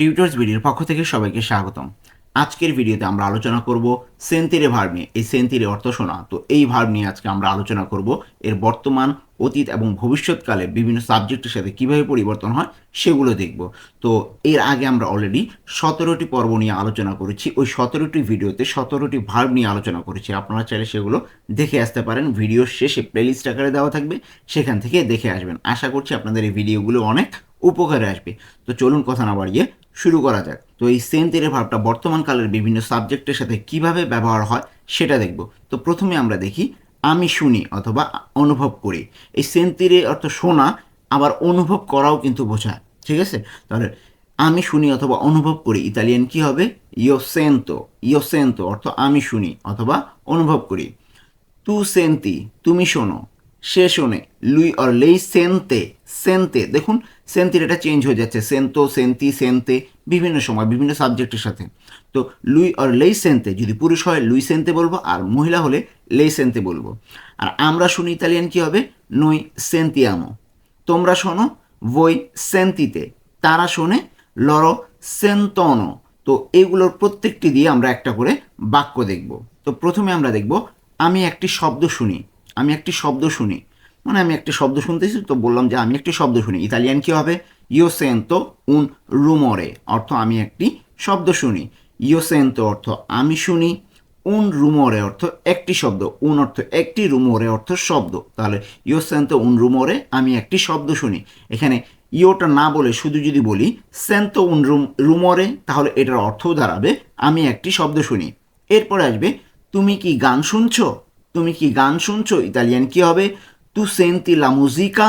Tutors ভিডিওর পক্ষ থেকে সবাইকে স্বাগতম। আজকের ভিডিওতে আমরা আলোচনা করব সেন্তিরে ভার্ব নিয়ে। এই সেন্তিরে অর্থ শোনা। তো এই ভার্ব নিয়ে আজকে আমরা আলোচনা করব। এর বর্তমান, অতীত এবং ভবিষ্যৎকালে বিভিন্ন সাবজেক্টের সাথে কীভাবে পরিবর্তন হয় সেগুলো দেখব। তো এর আগে আমরা অলরেডি সতেরোটি পর্ব নিয়ে আলোচনা করেছি। ওই সতেরোটি ভিডিওতে সতেরোটি ভার্ব নিয়ে আলোচনা করেছি। আপনারা চাইলে সেগুলো দেখে আসতে পারেন। ভিডিওর শেষে প্লেলিস্ট আকারে দেওয়া থাকবে। সেখান থেকে দেখে আসবেন। আশা করছি আপনাদের এই ভিডিওগুলো অনেক উপকারে আসবে। তো চলুন কথা না বাড়িয়ে শুরু করা যাক। তো এই সেন্তের ভাবটা বর্তমান কালের বিভিন্ন সাবজেক্টের সাথে কীভাবে ব্যবহার হয় সেটা দেখব। তো প্রথমে আমরা দেখি, আমি শুনি অথবা অনুভব করি। এই সেন্তিরে অর্থ শোনা, আবার অনুভব করাও কিন্তু বোঝায়। ঠিক আছে? তাহলে আমি শুনি অথবা অনুভব করি, ইতালিয়ান কি হবে? ইয়ো সেন্তো ইয়ো সেন্তো অর্থ আমি শুনি অথবা অনুভব করি। তু সেন্তি, তুমি শোনো সে শোনে, লুই অর লেই সেন্তে সেন্তে, দেখুন, সেন্তির এটা চেঞ্জ হয়ে যাচ্ছে, সেন্তো, সেন্তি, সেন্তে, বিভিন্ন সময়, বিভিন্ন সাবজেক্টের সাথে। তো লুই অর লেই সেন্তে, যদি পুরুষ হয়, লুই সেন্তে বলব, আর মহিলা হলে লেই সেন্তে বলব। আর আমরা শুনি ইতালিয়ান কী হবে? নই সেন্তিয়ামো তোমরা শোনো বই সেন্তিতে তারা শোনে লরো সেন্তনো তো এগুলোর প্রত্যেকটি দিয়ে আমরা একটা করে বাক্য দেখব। তো প্রথমে আমরা দেখব, আমি একটি শব্দ শুনি। আমি একটি শব্দ শুনি। মানে আমি একটি শব্দ শুনতেছি, তো বললাম যে আমি একটি শব্দ শুনি। ইতালিয়ান কি হবে? ইও সেন্তো উন রুমরে অর্থ আমি একটি শব্দ শুনি। ইও সেন্তো অর্থ আমি শুনি। উন রুমরে অর্থ একটি শব্দ। উন অর্থ একটি রুমরে অর্থ শব্দ। তাহলে ইও সেন্তো উন রুমরে আমি একটি শব্দ শুনি। এখানে ইওটা না বলে শুধু যদি বলি সেন্তো উন রুম রুমরে তাহলে এটার অর্থও দাঁড়াবে, আমি একটি শব্দ শুনি। এরপরে আসবে, তুমি কি গান শুনছো? তুমি কি গান শুনছো? ইতালিয়ান কি হবে? তু সেন্তি লা মুজিকা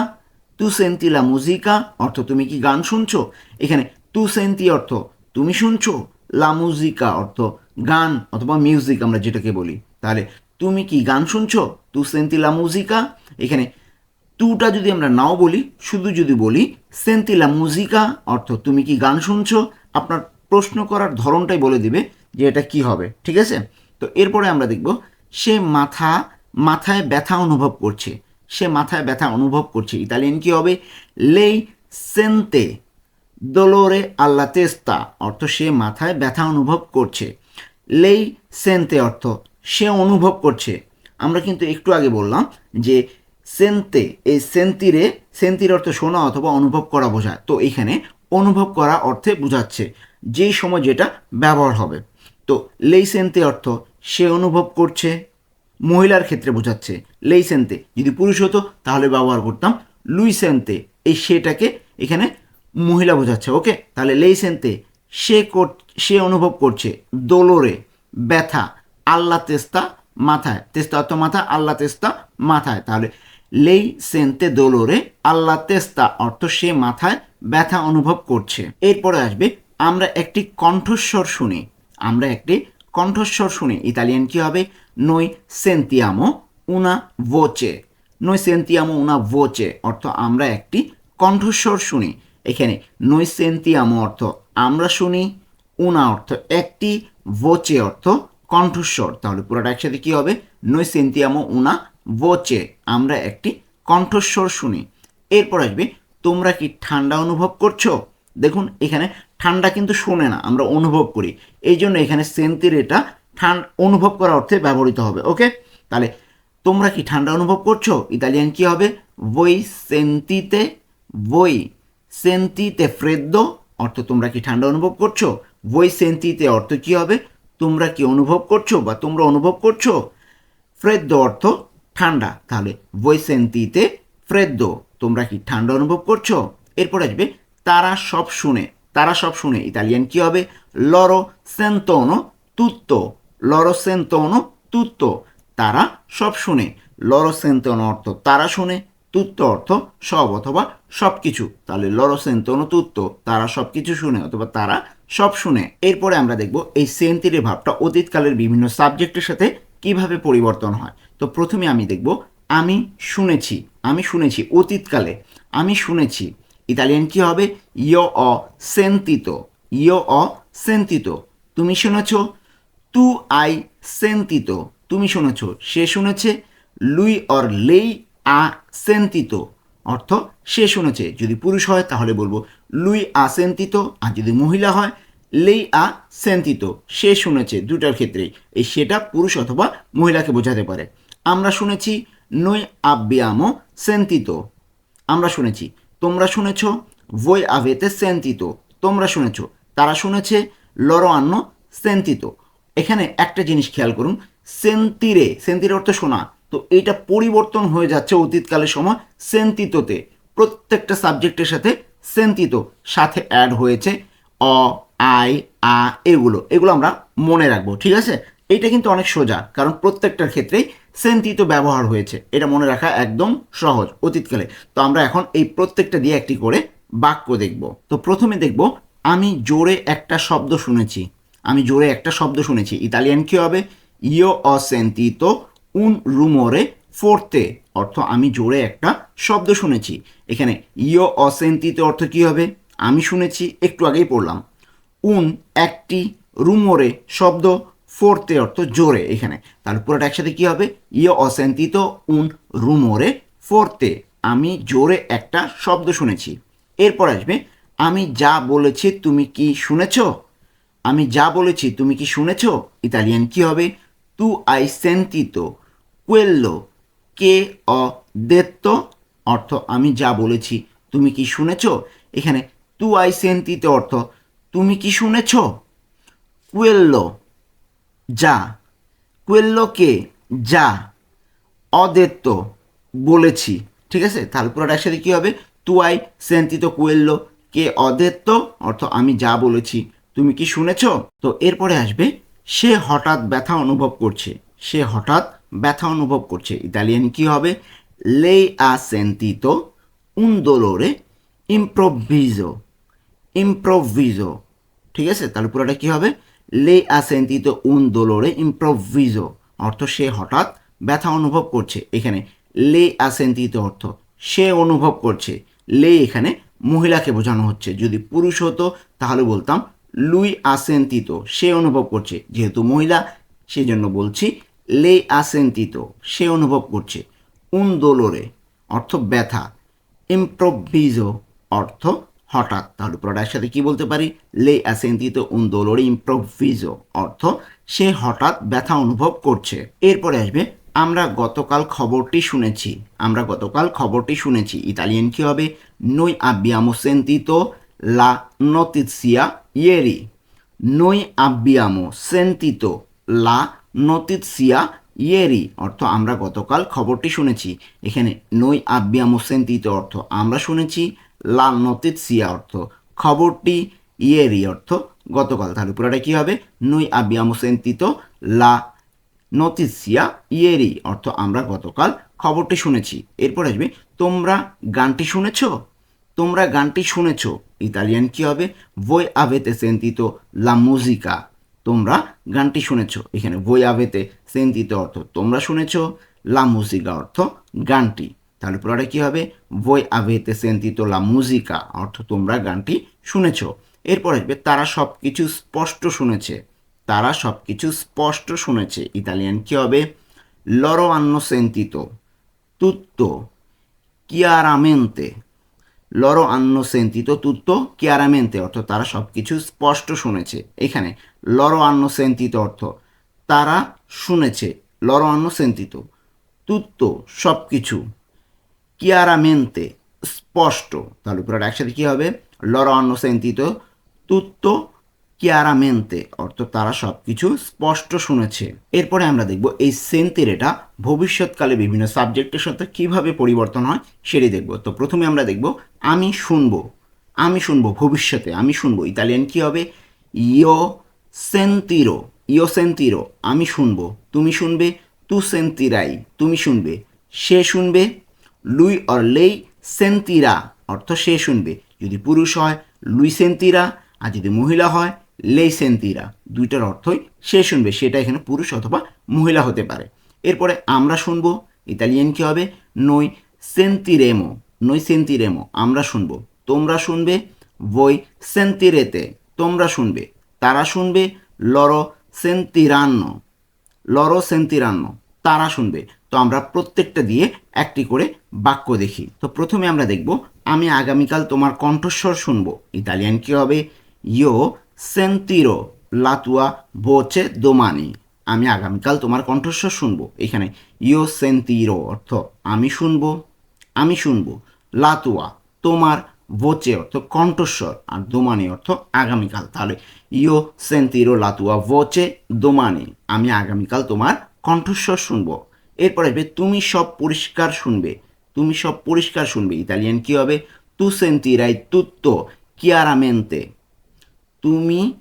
তু সেন্তি লা মুজিকা অর্থ, তুমি কি গান শুনছো? এখানে তু সেন্তি অর্থ, তুমি শুনছো? লা মুজিকা অর্থ, গান অথবা মিউজিক আমরা যেটাকে বলি। তাহলে তুমি কি গান শুনছো? তু সেন্তি লা মুজিকা এখানে তুটা যদি আমরা নাও বলি, শুধু যদি বলি সেন্তি লা মুজিকা অর্থ, তুমি কি গান শুনছো? আপনার প্রশ্ন করার ধরনটাই বলে দিবে যে এটা কি হবে, ঠিক আছে? তো এরপরে আমরা দেখব সে মাথা, মাথায় ব্যথা অনুভব করছে। সে মাথায় ব্যথা অনুভব করছে। ইতালিয়ান কি হবে? লেই সেন্তে দোলোরে আল্লা তেস্তা অর্থ সে মাথায় ব্যথা অনুভব করছে। লেই সেন্তে অর্থ সে অনুভব করছে। আমরা কিন্তু একটু আগে বললাম যে সেন্তে এই সেন্তিরে সেন্তির অর্থ শোনা অথবা অনুভব করা বোঝায়। তো এখানে অনুভব করা অর্থে বোঝাচ্ছে যেই সময় যেটা ব্যবহার হবে। তো লেই সেন্তে অর্থ সে অনুভব করছে, মহিলার ক্ষেত্রে বোঝাচ্ছে, লেই সেন্তে। যদি পুরুষ হতো, তাহলে ব্যবহার করতাম লুই সেন্তে। এই সেটাকে এখানে মহিলা বোঝাচ্ছে, ওকে? তাহলে লেই সেন্তে, সে কর- সে অনুভব করছে দোলোরে, ব্যথা আল্লাহ তেস্তা মাথায়। তেস্তা অর্থ মাথা আল্লাহ তেস্তা মাথায়। তাহলে লেই সেন্তে দোলোরে আল্লাহ তেস্তা অর্থ সে মাথায় ব্যথা অনুভব করছে। এরপরে আসবে, আমরা একটি কণ্ঠস্বর শুনি। আমরা একটি কণ্ঠস্বর শুনি। ইতালিয়ান কি হবে? নই সেন্তিয়ামো উনা ভোচে নই সেন্তিয়ামো উনা ভোচে অর্থ আমরা একটি কণ্ঠস্বর শুনি। এখানে নই সেন্তিয়ামো অর্থ আমরা শুনি। উনা অর্থ একটি ভোচে অর্থ কণ্ঠস্বর। তাহলে পুরোটা একসাথে কী হবে? নই সেন্তিয়ামো উনা ভোচে আমরা একটি কণ্ঠস্বর শুনি। এরপর আসবে, তোমরা কি ঠান্ডা অনুভব করছ? দেখুন, এখানে ঠান্ডা কিন্তু শোনে না, আমরা অনুভব করি। এই জন্য এখানে সেন্তির এটা ঠান্ডা অনুভব করার অর্থে ব্যবহৃত হবে, ওকে? তাহলে তোমরা কি ঠান্ডা অনুভব করছ? ইতালিয়ান কি হবে? বই সেন্তিতে বই সেন্তিতে ফ্রেদ্দো অর্থ তোমরা কি ঠান্ডা অনুভব করছ? বই সেন্তিতে অর্থ কি হবে? তোমরা কি অনুভব করছ বা তোমরা অনুভব করছ? ফ্রেদ্দো অর্থ ঠান্ডা, তাহলে বই সেন্তিতে ফ্রেদ্দো তোমরা কি ঠান্ডা অনুভব করছ? এরপর আসবে, তারা সব শুনে। তারা সব শুনে, ইতালিয়ান কি হবে? লরো সেন্তোনো তুত্তো লরো সেন্তোনো তুত্তো তারা সব শুনে। লরো সেন্তোনো অর্থ তারা শুনে তুত্ত অর্থ সব অথবা সব কিছু তাহলে লরো সেন্তোনো তুত্তো তারা সব কিছু শুনে অথবা তারা সব শুনে। এরপরে আমরা দেখব এই সেন্তিরে ভাবটা অতীতকালের বিভিন্ন সাবজেক্টের সাথে কীভাবে পরিবর্তন হয়। তো প্রথমে আমি দেখব, আমি শুনেছি আমি শুনেছি অতীতকালে, আমি শুনেছি। ইতালিয়ান কি হবে? ইয় অ সেন্তিতো ইয় অ সেন্তিতো তুমি শুনেছ? তু আই সেন্তিতো তুমি শুনেছ? সে শুনেছে। লুই অর লেই আ সেন্তিতো অর্থ সে শুনেছে। যদি পুরুষ হয়, তাহলে বলব লুই আ সেন্তিতো আর যদি মহিলা হয় লেই আ সেন্তিতো সে শুনেছে দুটার ক্ষেত্রেই। এই সেটা পুরুষ অথবা মহিলাকে বোঝাতে পারে। আমরা শুনেছি নই আব্বিয়ামো সেন্তিতো আমরা শুনেছি তোমরা শুনেছ voi avete সেন্তিত। তোমরা শুনেছ, তারা শুনেছে লরো আন্ন সেন্তিতো। এখানে একটা জিনিস খেয়াল করুন, সেন্তিরে। সেন্তির অর্থ শোনা তো এইটা পরিবর্তন হয়ে যাচ্ছে অতীতকালের সময় সেন্তিতোতে। প্রত্যেকটা সাবজেক্টের সাথে সেন্তিত, সাথে অ্যাড হয়েছে, অ, আই, আ, এগুলো। এগুলো আমরা মনে রাখব, ঠিক আছে? এইটা কিন্তু অনেক সোজা, কারণ প্রত্যেকটার ক্ষেত্রেই সেন্তিত ব্যবহার হয়েছে। এটা মনে রাখা একদম সহজ অতীতকালে। তো আমরা এখন এই প্রত্যেকটা দিয়ে একটি করে বাক্য দেখব। তো প্রথমে দেখব, আমি জোরে একটা শব্দ শুনেছি। আমি জোরে একটা শব্দ শুনেছি। ইতালিয়ান কি হবে? ইও অসেন্তিতো উন রুমোরে ফোরতে অর্থ আমি জোরে একটা শব্দ শুনেছি। এখানে ইও অসেন্তিতে অর্থ কি হবে? আমি শুনেছি, একটু আগেই পড়লাম। উন একটি রুমোরে শব্দ। ফোরতে অর্থ জোরে এখানে। তাহলে পুরোটা একসাথে কী হবে? ইয়ে অসেন্তিত উন রুমোরে ফোরতে। আমি জোরে একটা শব্দ শুনেছি। এরপর আসবে, আমি যা বলেছি তুমি কি শুনেছ? আমি যা বলেছি তুমি কি শুনেছ? ইতালিয়ান কি হবে? তু আই সেন্তিতো। কুয়েল্লো। কে অ দেত্তো। অর্থ, আমি যা বলেছি তুমি কি শুনেছ? এখানে তু আই সেন্তিতে অর্থ, তুমি কি শুনেছ? কুয়েল্লো। যা। কুয়েল্লোকে যা। অদেত্ত বলেছি। ঠিক আছে? তাহলে পুরোটা একসাথে কী হবে? তুয়াই সেন্তিত কুয়েল্লো কে অদেত্ত, অর্থ আমি যা বলেছি। তুমি কি শুনেছ? তো এরপরে আসবে, সে হঠাৎ ব্যথা অনুভব করছে। সে হঠাৎ ব্যথা অনুভব করছে। ইতালিয়ান কি হবে? লেই আ সেন্তিতো un dolore improvviso improvviso ঠিক আছে? তাহলে পুরোটা কি হবে? লে আসেন্তিত উন দোলোরে ইম্প্রোভিজো অর্থ সে হঠাৎ ব্যথা অনুভব করছে। এখানে লে আসেন্তিত অর্থ সে অনুভব করছে। লে এখানে মহিলাকে বোঝানো হচ্ছে। যদি পুরুষ হতো, তাহলে বলতাম লুই আসেন্তিত, সে অনুভব করছে। যেহেতু মহিলা সেই জন্য বলছি লে আসেন্তিত, সে অনুভব করছে। উন দোলোরে অর্থ ব্যথা। ইম্প্রোভিজো অর্থ হঠাৎ তাহলে পুরোটার সাথে কি বলতে পারি? লে অ্যাসেন্তিতো উন দোলোরে ইম্প্রোভিজো, অর্থ সে হঠাৎ ব্যথা অনুভব করছে। এরপরে আসবে, আমরা গতকাল খবরটি শুনেছি। আমরা গতকাল খবরটি শুনেছি। ইতালিয়ান কি হবে? নই আব্বিয়ামো সেন্তিতো লা নতিসিয়া ইয়েরি নই আব্বিয়ামো সেন্তিতো লা নতিসিয়া ইয়েরি অর্থ আমরা গতকাল খবরটি শুনেছি। এখানে নই আব্বিয়ামো সেন্তিতো অর্থ আমরা শুনেছি। লা নতিসিয়া অর্থ। খবরটি ইয়েরি অর্থ গতকাল। তাহলে পুরোটা কী হবে? নই আব্বিয়ামো সেন্তিতো লা নতিসিয়া ইয়েরি অর্থ আমরা গতকাল খবরটি শুনেছি। এরপর আসবে, তোমরা গানটি শুনেছ? তোমরা গানটি শুনেছ? ইতালিয়ান কি হবে? বই আভেতে সেন্তিতো লা মুজিকা তোমরা গানটি শুনেছ? এখানে বই আভেতে সেন্তিতো অর্থ তোমরা শুনেছ। লা মুজিকা অর্থ গানটি। তাহলে পুরোটা কী হবে? বই আবেতে সেন্তিতো লা মুজিকা অর্থ তোমরা গানটি শুনেছ। এরপর আসবে, তারা সব কিছু স্পষ্ট শুনেছে। তারা সব কিছু স্পষ্ট শুনেছে। ইতালিয়ান কী হবে? লরো আন্ন সেন্তিতো তুত্তো কিয়ারামেন্তে লরো আন্ন সেন্তিতো তুত্তো কিয়ারামেন্তে অর্থ তারা সব কিছু স্পষ্ট শুনেছে। এখানে লরো আন্ন সেন্তিতো অর্থ তারা শুনেছে। লরো আন্ন সেন্তিতো তুত্তো সব কিছু chiaramente স্পষ্ট তাহলে পুরোটা একসাথে কী হবে? লরো আন্ন সেন্তিতো তুত্তো chiaramente অর্থ তারা সব কিছু স্পষ্ট শুনেছে। এরপরে আমরা দেখব এই সেন্তেরেটা ভবিষ্যৎকালে বিভিন্ন সাবজেক্টের সাথে কীভাবে পরিবর্তন হয় সেটি দেখব। তো প্রথমে আমরা দেখব, আমি শুনব আমি শুনব ভবিষ্যতে, আমি শুনব। ইতালিয়ান কি হবে? ইও সেন্তিরো ইও সেন্তিরো আমি শুনব। তুমি শুনবে তু সেন্তিরাই তুমি শুনবে। সে শুনবে লুই অর লেই সেন্তিরা, অর্থ সে শুনবে। যদি পুরুষ হয়, লুই সেন্তিরা, আর যদি মহিলা হয়, লেই সেন্তিরা। দুইটার অর্থই সে শুনবে, সেটা এখানে পুরুষ অথবা মহিলা হতে পারে। এরপরে আমরা শুনব, ইতালিয়ান কি হবে? নই সেন্তিরেমো নই সেন্তিরেমো আমরা শুনব। তোমরা শুনবে বই সেন্তিরেতে তোমরা শুনবে। তারা শুনবে লরো সেন্তিরান্ন লরো সেন্তিরান্ন তারা শুনবে। তো আমরা প্রত্যেকটা দিয়ে একটি করে বাক্য দেখি। তো প্রথমে আমরা দেখব, আমি আগামীকাল তোমার কণ্ঠস্বর শুনব। ইতালিয়ান কি হবে? ইয়ো সেন্তিরো লাতুয়া বোচে দোমানি আমি আগামীকাল তোমার কণ্ঠস্বর শুনব। এখানে ইয়ো সেন্তিরো অর্থ আমি শুনব। আমি শুনব। লাতুয়া তোমার ভোচে অর্থ কণ্ঠস্বর। আর দোমানি অর্থ আগামীকাল। তাহলে ইয়ো সেন্তিরো লাতুয়া ভোচে দোমানি আমি আগামীকাল তোমার কণ্ঠস্বর শুনব। এরপরে তুমি সব পরিষ্কার শুনবে। তুমি সব পরিষ্কার শুনবে। ইতালিয়ান কি হবে? তু সেন্তিরাই তুত্তো চিয়ারামেন্তে তুমি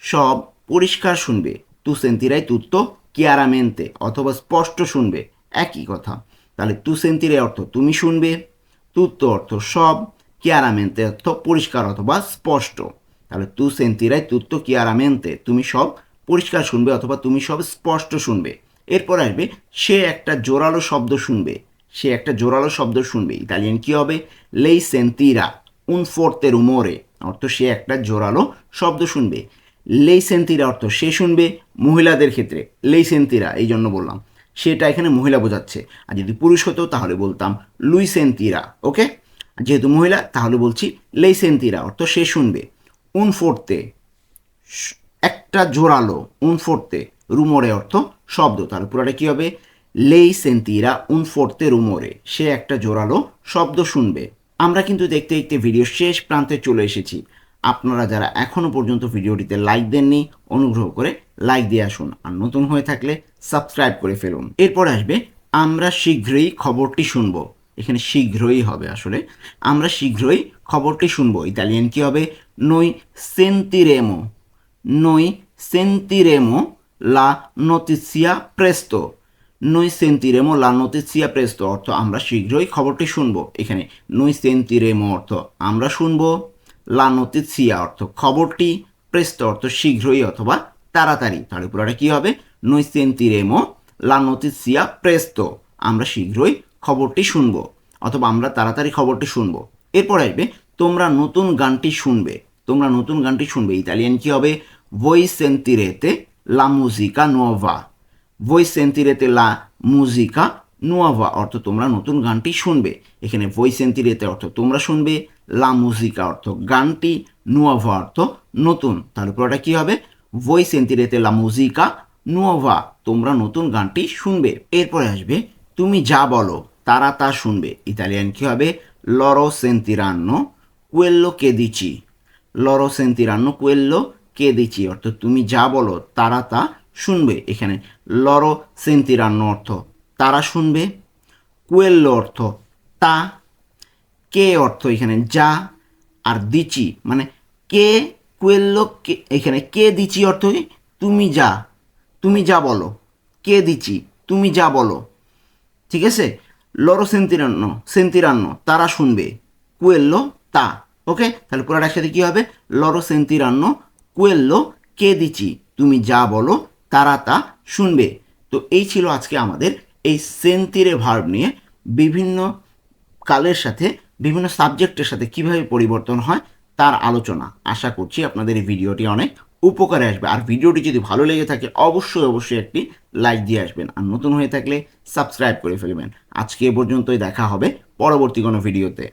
সব পরিষ্কার শুনবে। তু সেন্তিরাই তুত্তো কিয়ারামেন্তে অথবা স্পষ্ট শুনবে। একই কথা। তাহলে তু সেন্তিরে অর্থ তুমি শুনবে। তুত্তো অর্থ সব চিয়ারামেন্তে অর্থ পরিষ্কার অথবা স্পষ্ট। তাহলে তু সেন্তিরাই তুত্তো কিয়ারামেন্তে তুমি সব পরিষ্কার শুনবে অথবা তুমি সব স্পষ্ট শুনবে। এরপর আসবে, সে একটা জোরালো শব্দ শুনবে। সে একটা জোরালো শব্দ শুনবে। ইতালিয়ান কি হবে? লেই সেন্তিরা উন ফোর্তে রুমোরে অর্থ সে একটা জোরালো শব্দ শুনবে। লেই সেন্তিরা অর্থ সে শুনবে মহিলাদের ক্ষেত্রে। লেই সেন্তিরা, এই জন্য বললাম। সেটা এখানে মহিলা বোঝাচ্ছে। আর যদি পুরুষ হতো, তাহলে বলতাম লুই সেন্তিরা, ওকে? যেহেতু মহিলা, তাহলে বলছি লেই সেন্তিরা, অর্থ সে শুনবে। উন ফোর্তে একটা জোরালো উন ফোর্তে রুমোরে অর্থ শব্দ। তাহলে পুরোটা কী হবে? লেই সেন্তিরা উন ফোর্তে রুমোরে। সে একটা জোরালো শব্দ শুনবে। আমরা কিন্তু দেখতে দেখতে ভিডিও শেষ প্রান্তে চলে এসেছি। আপনারা যারা এখনও পর্যন্ত ভিডিওটিতে লাইক দেননি, অনুগ্রহ করে লাইক দিয়ে আসুন। আর নতুন হয়ে থাকলে সাবস্ক্রাইব করে ফেলুন। এরপর আসবে, আমরা শীঘ্রই খবরটি শুনব। এখানে শীঘ্রই হবে আসলে। আমরা শীঘ্রই খবরটি শুনব। ইতালিয়ান কি হবে? নই সেন্তিরেমো noi sentiremo লা notizia presto. Noi sentiremo la notizia presto অর্থ আমরা শীঘ্রই খবরটি শুনব। এখানে, noi sentiremo অর্থ আমরা শুনব la notizia অর্থ খবরটি presto অর্থ শীঘ্রই অথবা তাড়াতাড়ি। তাহলে পুরোটা কি হবে? Noi sentiremo la notizia presto আমরা শীঘ্রই খবরটি শুনব, অথবা আমরা তাড়াতাড়ি খবরটি শুনব। এরপর আসবে, তোমরা নতুন গানটি শুনবে। তোমরা নতুন গানটি শুনবে। ইতালিয়ান কি হবে? Voi sentirete la musica nuova voi sentirete la musica nuova অর্থ তোমরা নতুন গানটি শুনবে। এখানে voi sentirete, অর্থ তোমরা শুনবে, la musica, অর্থ গানটি nuova, অর্থ নতুন। তাহলে পুরোটা কি হবে? Voi sentirete la musica nuova, তোমরা নতুন গানটি শুনবে। এরপরে আসবে, তুমি যা বলো, তারা তা শুনবে। ইতালিয়ান কি হবে? Sentiranno quello che dici লরো সেন্তিরান্ন কুয়েল্লো কে দিচ্ছি অর্থ তুমি যা বলো, তারা তা শুনবে এখানে। লরো সেন্তিরান্ন অর্থ। তারা শুনবে। কুয়েল্লো অর্থ। তা। কে অর্থ এখানে? যা আর দিচি। মানে কে কুয়েল্লো, কে এখানে কে দিচি অর্থ তুমি যা। তুমি যা বলো। কে দিচি? তুমি যা বলো। ঠিক আছে? লরো সেন্তিরান্ন সেন্তিরান্ন। তারা শুনবে। কুয়েল্লো, তা। ওকে? তাহলে পুরোটা একসাথে কী হবে? লরো সেন্তিরান্ন, কুয়েল্লো, কে দিচি? তুমি যা বলো তারা তা শুনবে। তো এই ছিল আজকে আমাদের এই সেন্তিরে ভার্ব নিয়ে বিভিন্ন কালের সাথে, বিভিন্ন সাবজেক্টের সাথে কীভাবে পরিবর্তন হয় তার আলোচনা। আশা করছি আপনাদের এই ভিডিওটি অনেক উপকারে আসবে। আর ভিডিওটি যদি ভালো লেগে থাকে, অবশ্যই অবশ্যই একটি লাইক দিয়ে আসবেন। আর নতুন হয়ে থাকলে সাবস্ক্রাইব করে ফেলবেন। আজকে এ পর্যন্তই দেখা হবে পরবর্তী কোনো ভিডিওতে।